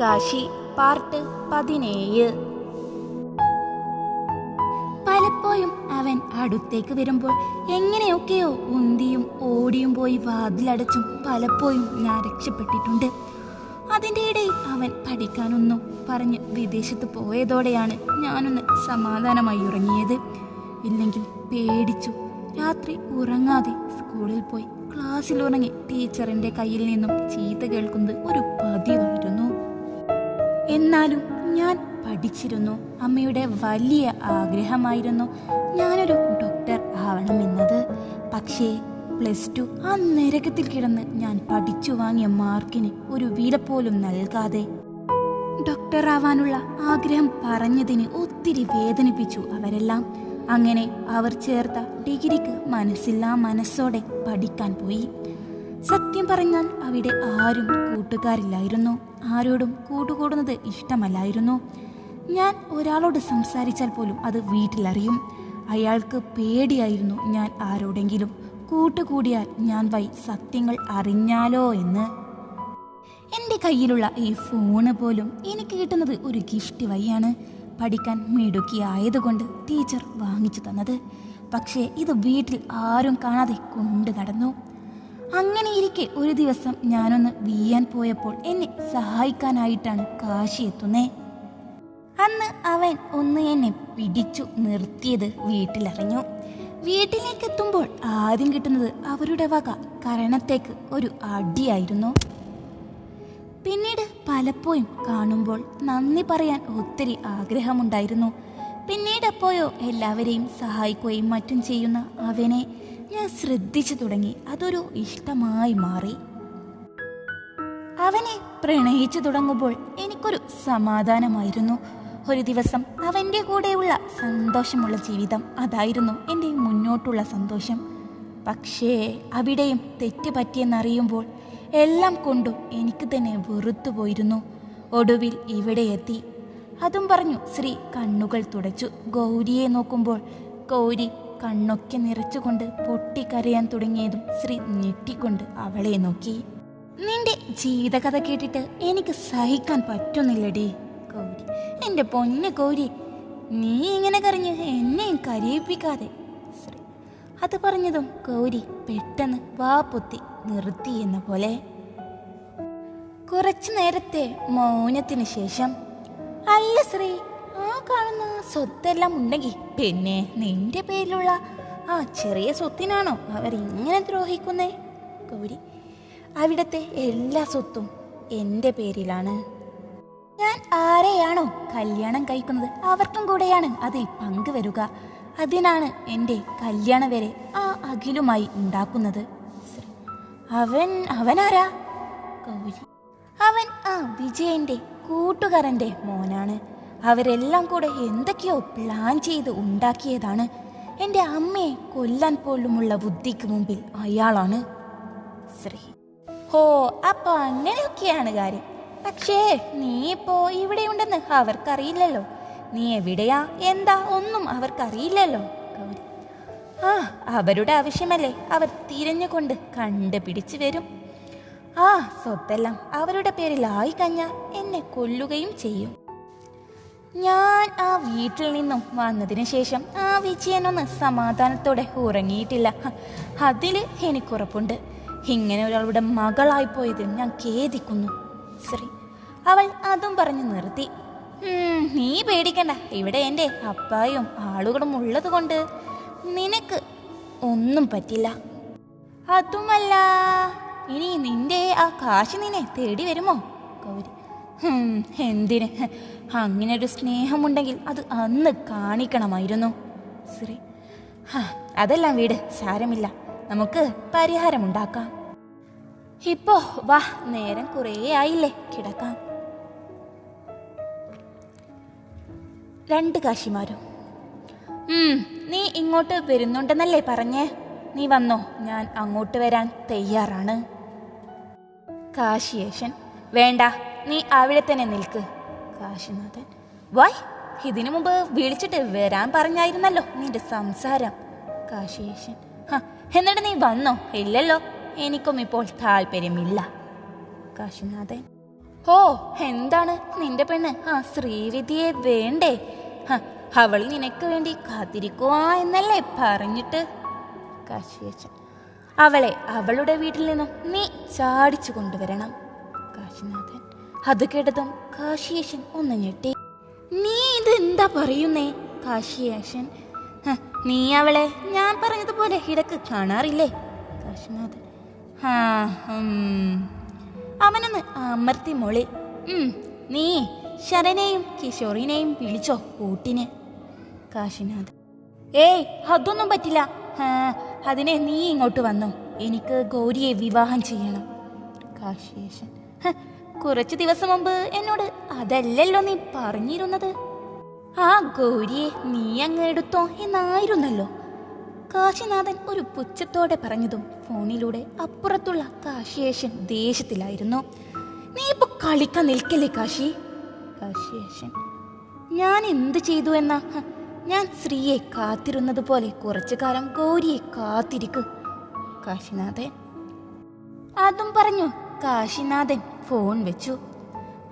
Kashi part പതിനേഴ്. പലപ്പോഴും അവൻ അടുത്തേക്ക് വരുമ്പോൾ എങ്ങനെയൊക്കെയോ ഉന്തിയും ഓടിയും പോയി വാതിലടച്ചും പലപ്പോഴും ഞാൻ രക്ഷപ്പെട്ടിട്ടുണ്ട്. അതിന്റെ ഇടയിൽ അവൻ പഠിക്കാനൊന്നും പറഞ്ഞ് വിദേശത്ത് പോയതോടെയാണ് ഞാനൊന്ന് സമാധാനമായി ഉറങ്ങിയത്. ഇല്ലെങ്കിൽ പേടിച്ചു. രാത്രി ഉറങ്ങാതെ സ്കൂളിൽ പോയി. ക്ലാസ്സിൽ ഉറങ്ങി ടീച്ചറിന്റെ കയ്യിൽ നിന്നും ചീത്ത കേൾക്കുന്നത് ഒരു പതിവായിരുന്നു. എന്നാലും ഞാൻ പഠിച്ചിരുന്നു. അമ്മയുടെ വലിയ ആഗ്രഹമായിരുന്നു ഞാനൊരു ഡോക്ടർ ആവണമെന്നത്. പക്ഷേ പ്ലസ് ടു ആ നരകത്തിൽ കിടന്ന് ഞാൻ പഠിച്ചു വാങ്ങിയ മാർക്കിന് ഒരു വില പോലും നൽകാതെ ഡോക്ടർ ആവാനുള്ള ആഗ്രഹം പറഞ്ഞതിന് ഒത്തിരി വേദനിപ്പിച്ചു അവരെല്ലാം. അങ്ങനെ അവർ ചേർത്ത ഡിഗ്രിക്ക് മനസ്സില്ലാ മനസ്സോടെ പഠിക്കാൻ പോയി. സത്യം പറഞ്ഞാൽ അവിടെ ആരും കൂട്ടുകാരില്ലായിരുന്നു. ആരോടും കൂട്ടുകൂടുന്നത് ഇഷ്ടമല്ലായിരുന്നു. ഞാൻ ഒരാളോട് സംസാരിച്ചാൽ പോലും അത് വീട്ടിലറിയും. അയാൾക്ക് പേടിയായിരുന്നു ഞാൻ ആരോടെങ്കിലും. കൂട്ടുകൂടിയാൽ ഞാൻ വൈ സത്യങ്ങൾ അറിഞ്ഞാലോ എന്ന്. എന്റെ കയ്യിലുള്ള ഈ ഫോണ് പോലും എനിക്ക് കിട്ടുന്നത് ഒരു ഗിഫ്റ്റ് വഴിയാണ്. പഠിക്കാൻ മിടുക്കിയായതുകൊണ്ട് ടീച്ചർ വാങ്ങിച്ചു തന്നത്. പക്ഷേ ഇത് വീട്ടിൽ ആരും കാണാതെ കൊണ്ടു നടന്നു അങ്ങനെ ഇരിക്കെ ഒരു ദിവസം ഞാനൊന്ന് വീയാൻ പോയപ്പോൾ എന്നെ സഹായിക്കാനായിട്ടാണ് കാശി എത്തുന്നേ. അന്ന് അവൻ ഒന്ന് എന്നെ പിടിച്ചു നിർത്തിയത് വീട്ടിലറിഞ്ഞു. വീട്ടിലേക്ക് എത്തുമ്പോൾ ആദ്യം കിട്ടുന്നത് അവരുടെ വക കരണത്തേക്ക് ഒരു അടിയായിരുന്നു. പിന്നീട് പലപ്പോഴും കാണുമ്പോൾ നന്ദി പറയാൻ ഒത്തിരി ആഗ്രഹമുണ്ടായിരുന്നു. പിന്നീട് എപ്പോഴോ എല്ലാവരെയും സഹായിക്കുകയും മറ്റും ചെയ്യുന്ന അവനെ ഞാൻ ശ്രദ്ധിച്ചു തുടങ്ങി. അതൊരു ഇഷ്ടമായി മാറി. അവനെ പ്രണയിച്ചു തുടങ്ങുമ്പോൾ എനിക്കൊരു സമാധാനമായിരുന്നു. ഒരു ദിവസം അവന്റെ കൂടെയുള്ള സന്തോഷമുള്ള ജീവിതം അതായിരുന്നു എന്റെ മുന്നോട്ടുള്ള സന്തോഷം. പക്ഷേ അവിടെയും തെറ്റ് പറ്റിയെന്നറിയുമ്പോൾ എല്ലാം കൊണ്ടും എനിക്ക് തന്നെ വെറുത്തു പോയിരുന്നു. ഒടുവിൽ ഇവിടെ എത്തി. അതും പറഞ്ഞു ശ്രീ കണ്ണുകൾ തുടച്ചു. ഗൗരിയെ നോക്കുമ്പോൾ ഗൗരി കണ്ണൊക്കെ നിറച്ചുകൊണ്ട് പൊട്ടിക്കരയാൻ തുടങ്ങിയതും ശ്രീ ഞെട്ടിക്കൊണ്ട് അവളെ നോക്കി. നിന്റെ ജീവിതകഥ കേട്ടിട്ട് എനിക്ക് സഹിക്കാൻ പറ്റുന്നില്ലടി കോരി എന്റെ പൊന്ന ഗൗരി നീ ഇങ്ങനെ കരഞ്ഞ് എന്നെയും കരയിപ്പിക്കാതെ. അത് പറഞ്ഞതും കോരി പെട്ടെന്ന് വാ പൊത്തി നിർത്തി എന്ന പോലെ. കുറച്ചു നേരത്തെ മൗനത്തിന് ശേഷം അല്ല ശ്രീ കാണുന്ന സ്വത്തെല്ലാം ഉണ്ടെങ്കിൽ പിന്നെ നിന്റെ പേരിലുള്ള ആ ചെറിയ സ്വത്തിനാണോ അവർ ഇങ്ങനെ ദ്രോഹിക്കുന്നേ? ഗൗരി അവിടത്തെ എല്ലാ സ്വത്തും എന്റെ പേരിലാണ്. ഞാൻ ആരെയാണോ കല്യാണം കഴിക്കുന്നത് അവർക്കും കൂടെയാണ് അതിൽ പങ്കുവരുക. അതിനാണ് എന്റെ കല്യാണം വരെ ആ അഖിലുമായി ഉണ്ടാക്കുന്നത്. അവൻ അവനാരാ? ഗൗരി അവൻ ആ വിജയന്റെ കൂട്ടുകാരന്റെ മോനാണ്. അവരെല്ലാം കൂടെ എന്തൊക്കെയോ പ്ലാൻ ചെയ്ത് ഉണ്ടാക്കിയതാണ്. എന്റെ അമ്മയെ കൊല്ലാൻ പോലുമുള്ള ബുദ്ധിക്ക് മുമ്പിൽ അയാളാണ് ശ്രീ. ഹോ അപ്പൊ അങ്ങനെയൊക്കെയാണ് കാര്യം. പക്ഷേ നീ ഇപ്പോ ഇവിടെ ഉണ്ടെന്ന് അവർക്കറിയില്ലല്ലോ. നീ എവിടെയാ? എന്താ? ഒന്നും അവർക്കറിയില്ലല്ലോ. ആ അവരുടെ ആവശ്യമല്ലേ? അവർ തിരഞ്ഞുകൊണ്ട് കണ്ടുപിടിച്ചു വരും. ആ സ്വത്തെല്ലാം അവരുടെ പേരിലായി കഴിഞ്ഞാൽ എന്നെ കൊല്ലുകയും ചെയ്യും. ഞാൻ ആ വീട്ടിൽ നിന്നും വന്നതിന് ശേഷം ആ വിജയനൊന്ന് സമാധാനത്തോടെ ഉറങ്ങിയിട്ടില്ല. അതിൽ എനിക്കുറപ്പുണ്ട്. ഇങ്ങനെ ഒരാളുടെ മകളായി പോയതിൽ ഞാൻ ഖേദിക്കുന്നു. ശ്രീ അവൾ അതും പറഞ്ഞു നിർത്തി. നീ പേടിക്കണ്ട. ഇവിടെ എന്റെ അപ്പായും ആളുകളും ഉള്ളത് കൊണ്ട് നിനക്ക് ഒന്നും പറ്റില്ല. അതുമല്ല ഇനി നിന്റെ ആ കാശ് നിന്നെ തേടി വരുമോ ഹും, എന്തിന്? അങ്ങനെ ഒരു സ്നേഹമുണ്ടെങ്കിൽ അത് അന്ന് കാണിക്കണമായിരുന്നു. ശ്രീ ഹാ അതെല്ലാം വീട് സാരമില്ല. നമുക്ക് പരിഹാരമുണ്ടാക്കാം. ഇപ്പോ വാ നേരം കുറേ ആയില്ലേ കിടക്കാം. രണ്ട് കാശിമാരും. നീ ഇങ്ങോട്ട് വരുന്നുണ്ടെന്നല്ലേ പറഞ്ഞേ? നീ വന്നോ ഞാൻ അങ്ങോട്ട് വരാൻ തയ്യാറാണ്. കാശിയേശൻ വേണ്ട നീ അവിടെ തന്നെ നിൽക്ക്. കാശിനാഥൻ വായ് ഇതിനു മുമ്പ് വിളിച്ചിട്ട് വരാൻ പറഞ്ഞായിരുന്നല്ലോ നിന്റെ സംസാരം. കാശിയേശൻ ഹ, എന്നിട്ട് നീ വന്നോ? ഇല്ലല്ലോ എനിക്കും ഇപ്പോൾ താല്പര്യമില്ല കാശിനാഥൻ ഓ എന്താണ് നിന്റെ പെണ്ണ് ആ ശ്രീവിധിയെ വേണ്ടേ? അവൾ നിനക്ക് വേണ്ടി കാത്തിരിക്കുക എന്നല്ലേ പറഞ്ഞിട്ട്? കാശിയച്ചൻ അവളെ അവളുടെ വീട്ടിൽ നിന്നും നീ ചാടിച്ചു കൊണ്ടുവരണം. കാശിനാഥൻ അത് കേട്ടതും കാശിയേശൻ ഒന്ന് ഞെട്ടി. നീ ഇത് എന്താ പറയുന്നേ കാശിയേശൻ "ഹ, നീ അവളെ ഞാൻ പറഞ്ഞതുപോലെ ഇടയ്ക്ക് കാണാറില്ലേ? ഉം. അവനൊന്ന് അമർത്തി മോളി. നീ ശരനെയും കിഷോറിനെയും വിളിച്ചോ കൂട്ടിന്. കാശിനാഥ് ഏയ് അതൊന്നും പറ്റില്ല. അതിനെ നീ ഇങ്ങോട്ട് വന്നോ. എനിക്ക് ഗൗരിയെ വിവാഹം ചെയ്യണം. കാശിയേശൻ "ഹ, കുറച്ചു ദിവസം മുമ്പ് എന്നോട് അതല്ലല്ലോ നീ പറഞ്ഞിരുന്നത്. ആ ഗൗരിയെ നീ അങ്ങ് എടുത്തോ എന്നായിരുന്നല്ലോ. കാശിനാഥൻ ഒരു പുച്ഛത്തോടെ പറഞ്ഞതും ഫോണിലൂടെ അപ്പുറത്തുള്ള കാശിയേശൻ ദേഷ്യത്തിലായിരുന്നു. നീ ഇപ്പൊ കളിക്കാൻ നിൽക്കല്ലേ കാശി? കാശിയേശൻ ഞാൻ എന്ത് ചെയ്തു എന്ന? ഞാൻ സ്ത്രീയെ കാത്തിരുന്നത് പോലെ കുറച്ചു കാലം ഗൗരിയെ കാത്തിരിക്കു. കാശിനാഥൻ? അതും പറഞ്ഞു. കാശിനാഥൻ ഫോൺ വെച്ചു.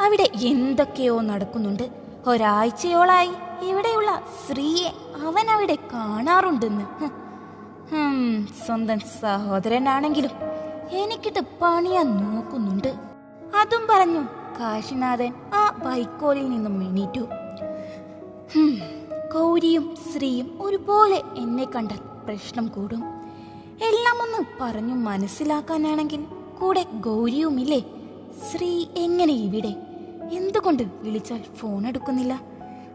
അവിടെ എന്തൊക്കെയോ നടക്കുന്നുണ്ട്. ഒരാഴ്ചയോളായി ഇവിടെയുള്ള സ്ത്രീയെ അവൻ അവിടെ കാണാറുണ്ടെന്ന്. സ്വന്തം സഹോദരനാണെങ്കിലും എനിക്കിട്ട് പണിയാൻ നോക്കുന്നുണ്ട്. അതും പറഞ്ഞു കാശിനാഥൻ ആ വൈക്കോലിൽ നിന്നും എണീറ്റു. ഗൗരിയും ശ്രീയും ഒരുപോലെ എന്നെ കണ്ടാൽ പ്രശ്നം കൂടും. എല്ലാം ഒന്ന് പറഞ്ഞു മനസ്സിലാക്കാനാണെങ്കിൽ കൂടെ ഗൗരിയുമില്ലേ? ശ്രീ എങ്ങനെ ഇവിടെ? എന്തുകൊണ്ട് വിളിച്ചാൽ ഫോൺ എടുക്കുന്നില്ല?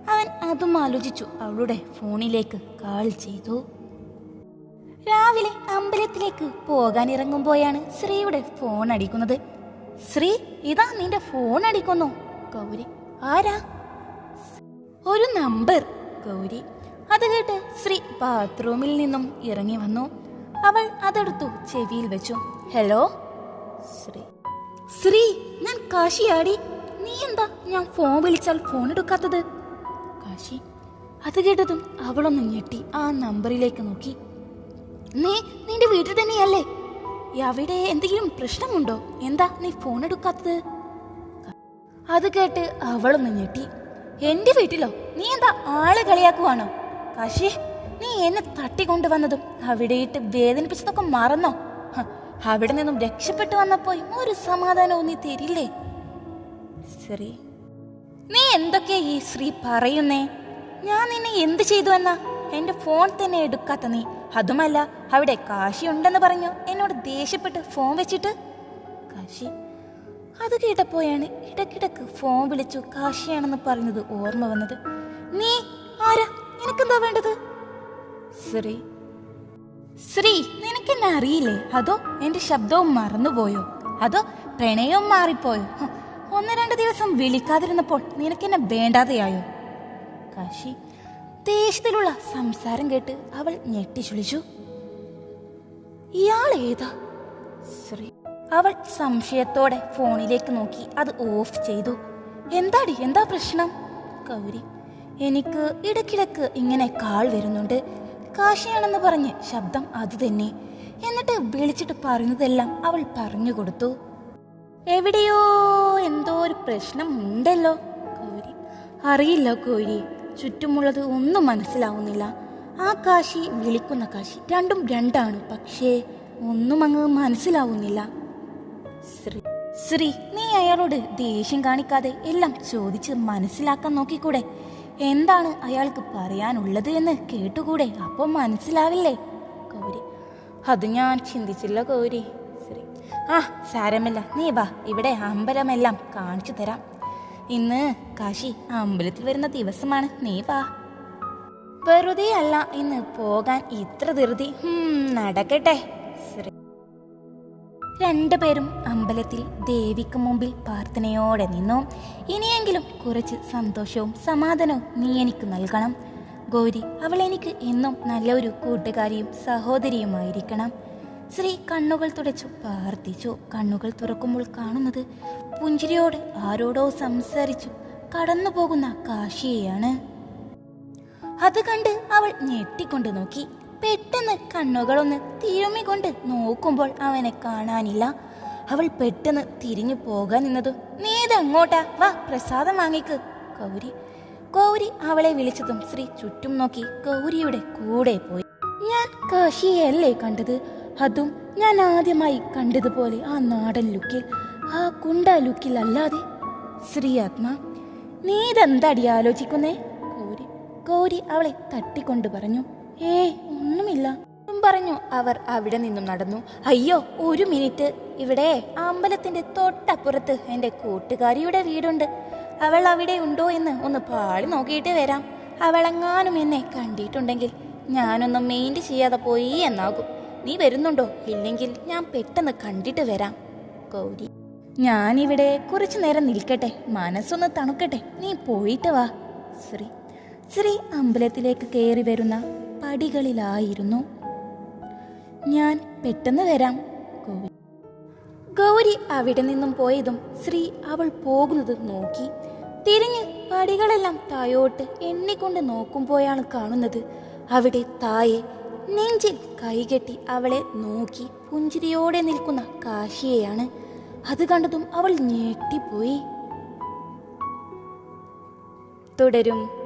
അവൻ അതും ആലോചിച്ചു. അവളുടെ ഫോണിലേക്ക് കാൾ ചെയ്തു. രാവിലെ അമ്പലത്തിലേക്ക് പോകാൻ ഇറങ്ങുമ്പോഴാണ് ശ്രീയുടെ ഫോൺ അടിക്കുന്നത്. ശ്രീ ഇതാ നിന്റെ ഫോൺ അടിക്കുന്നു. ഗൗരി ആരാ? ഒരു നമ്പർ ഗൗരി. അത് കേട്ട് ശ്രീ ബാത്റൂമിൽ നിന്നും ഇറങ്ങി വന്നു. അവൾ അതെടുത്തു ചെവിയിൽ വെച്ചു. ഹലോ? ശ്രീ. ശ്രീ ഞാൻ കാശിയാടി. നീ എന്താ ഞാൻ ഫോൺ വിളിച്ചാൽ ഫോൺ എടുക്കാത്തത്? കാശി അത് കേട്ടതും അവളൊന്ന് ഞെട്ടി. ആ നമ്പറിലേക്ക് നോക്കി. നീ നിന്റെ വീട്ടിൽ തന്നെയല്ലേ? അവിടെ എന്തെങ്കിലും പ്രശ്നമുണ്ടോ? എന്താ നീ ഫോൺ എടുക്കാത്തത്? അത് കേട്ട് അവളൊന്ന് ഞെട്ടി. എന്റെ വീട്ടിലോ? നീ എന്താ ആളെ കളിയാക്കുവാണോ? കാശി നീ എന്നെ തട്ടിക്കൊണ്ടുവന്നതും അവിടെയിട്ട് വേദനിപ്പിച്ചതൊക്കെ മറന്നോ? അവിടെ നിന്നും രക്ഷപ്പെട്ടു വന്നപ്പോൾ ഒരു സമാധാനവും നീ തരില്ലേ? ശ്രീ നീ എന്തൊക്കെയാ ഈ ശ്രീ പറയുന്നേ? ഞാൻ നിന്നെ എന്ത് ചെയ്തു എന്നാ എന്റെ ഫോൺ തന്നെ എടുക്കാത്ത നീ. അതുമല്ല അവിടെ കാശി ഉണ്ടെന്ന് പറഞ്ഞു. എന്നോട് ദേഷ്യപ്പെട്ട് ഫോൺ വെച്ചിട്ട്? കാശി അത് കേട്ടപ്പോയാണ് ഇടക്കിടക്ക് ഫോൺ വിളിച്ചു കാശിയാണെന്ന് പറഞ്ഞത് ഓർമ്മ വന്നത്. നീ ആരാ? നിനക്കെന്താ വേണ്ടത്? ശ്രീ ശ്രീ നിനക്കെന്നെ അറിയില്ലേ? അതോ എന്റെ ശബ്ദവും മറന്നുപോയോ? അതോ പ്രണയവും മാറിപ്പോയോ? ഒന്ന് രണ്ട് ദിവസം വിളിക്കാതിരുന്നപ്പോൾ നിനക്കെന്നെ വേണ്ടാതെയായോ? കാശി ദേഷ്യത്തിലുള്ള സംസാരം കേട്ട് അവൾ ഞെട്ടിച്ചുളിച്ചു. ഇയാൾ ഏതാ? ശ്രീ അവൾ സംശയത്തോടെ ഫോണിലേക്ക് നോക്കി അത് ഓഫ് ചെയ്തു. എന്താടി? എന്താ പ്രശ്നം? കൗരി എനിക്ക് ഇടക്കിടക്ക് ഇങ്ങനെ കാൾ വരുന്നുണ്ട്. കാശിയാണെന്ന് പറഞ്ഞ് ശബ്ദം അതുതന്നെ എന്നിട്ട് വിളിച്ചിട്ട് പറയുന്നതെല്ലാം അവൾ പറഞ്ഞു കൊടുത്തു. എവിടെയോ എന്തോ ഒരു പ്രശ്നം ഉണ്ടല്ലോ കോരി. അറിയില്ല ഗൗരി ചുറ്റുമുള്ളത് ഒന്നും മനസ്സിലാവുന്നില്ല. ആ കാശി വിളിക്കുന്ന കാശി രണ്ടും രണ്ടാണ്. പക്ഷേ ഒന്നും അങ്ങ് മനസ്സിലാവുന്നില്ല. ശ്രീ ശ്രീ നീ അയാളോട് ദേഷ്യം കാണിക്കാതെ എല്ലാം ചോദിച്ച് മനസ്സിലാക്കാൻ നോക്കിക്കൂടെ? എന്താണ് അയാൾക്ക് പറയാനുള്ളത് എന്ന് കേട്ടുകൂടെ? അപ്പം മനസ്സിലാവില്ലേ? ഗൗരി. അത് ഞാൻ ചിന്തിച്ചില്ല ഗൗരി. ശരി. ആ സാരമില്ല. നീ വാ. ഇവിടെ അമ്പലമെല്ലാം കാണിച്ചു തരാം. ഇന്ന് കാശി അമ്പലത്തിൽ വരുന്ന ദിവസമാണ്. നീ വാ. വെറുതെ അല്ല ഇന്ന് പോകാൻ ഇത്ര ധൃതി. നടക്കട്ടെ. ശ്രീ. രണ്ടുപേരും അമ്പലത്തിൽ ദേവിക്ക് മുമ്പിൽ പ്രാർത്ഥനയോടെ നിന്നു. ഇനിയെങ്കിലും കുറച്ച് സന്തോഷവും സമാധാനവും നീ എനിക്ക് നൽകണം. ഗൗരി അവൾ എനിക്ക് എന്നും നല്ലൊരു കൂട്ടുകാരിയും സഹോദരിയുമായിരിക്കണം. ശ്രീ കണ്ണുകൾ തുടച്ചു പ്രാർത്ഥിച്ചു. കണ്ണുകൾ തുറക്കുമ്പോൾ കാണുന്നത് പുഞ്ചിരിയോട് ആരോടോ സംസാരിച്ചു കടന്നു പോകുന്ന കാശിയെയാണ്. അത് കണ്ട് അവൾ ഞെട്ടിക്കൊണ്ട് നോക്കി. പെട്ടെന്ന് കണ്ണുകളൊന്ന് തിരുമ്മിക്കൊണ്ട് നോക്കുമ്പോൾ അവനെ കാണാനില്ല. അവൾ പെട്ടെന്ന് തിരിഞ്ഞു പോകാൻ നിന്നതു. നീതങ്ങോട്ടാ വാ പ്രസാദം വാങ്ങിക്ക്. ഗൗരി ഗൗരി അവളെ വിളിച്ചതും ശ്രീ ചുറ്റും നോക്കി ഗൗരിയുടെ കൂടെ പോയി. ഞാൻ കാശിയല്ലേ കണ്ടത്? അതും ഞാൻ ആദ്യമായി കണ്ടതുപോലെ ആ നാടൻ ലുക്കിൽ ആ കുണ്ട ലുക്കിൽ അല്ലാതെ. ശ്രീ ആത്മാ നീ ഇതെന്താടി ആലോചിക്കുന്നേ? ഗൗരി ഗൗരി അവളെ തട്ടിക്കൊണ്ട് പറഞ്ഞു. ഏ ഒന്നുമില്ല. പറഞ്ഞു അവർ അവിടെ നിന്നും നടന്നു. അയ്യോ ഒരു മിനിറ്റ്. ഇവിടെ അമ്പലത്തിന്റെ തൊട്ടപ്പുറത്ത് എന്റെ കൂട്ടുകാരിയുടെ വീടുണ്ട്. അവൾ അവിടെ ഉണ്ടോ എന്ന് ഒന്ന് പാളി നോക്കിയിട്ട് വരാം. അവളെങ്ങാനും എന്നെ കണ്ടിട്ടുണ്ടെങ്കിൽ ഞാനൊന്നും മെയിന്റ് ചെയ്യാതെ പോയി എന്നാകും. നീ വരുന്നുണ്ടോ? ഇല്ലെങ്കിൽ ഞാൻ പെട്ടെന്ന് കണ്ടിട്ട് വരാം. ഗൗരി ഞാനിവിടെ കുറച്ചു നേരം നിൽക്കട്ടെ. മനസ്സൊന്ന് തണുക്കട്ടെ. നീ പോയിട്ട് വാ. ശ്രീ ശ്രീ അമ്പലത്തിലേക്ക് കയറി വരുന്ന പടികളിലായിരുന്നു. ഞാൻ പെട്ടെന്ന് വരാം ഗൗരി. ഗൗരി അവിടെ നിന്നും പോയതും ശ്രീ അവൾ പോകുന്നത് നോക്കി. തിരിഞ്ഞ് പടികളെല്ലാം തായോട്ട് എണ്ണിക്കൊണ്ട് നോക്കുമ്പോഴാണ് കാണുന്നത്. അവിടെ തായെ നെഞ്ചിൽ കൈകെട്ടി അവളെ നോക്കി പുഞ്ചിരിയോടെ നിൽക്കുന്ന കാശിയെയാണ്. അത് കണ്ടതും അവൾ ഞെട്ടിപ്പോയി. തുടരും.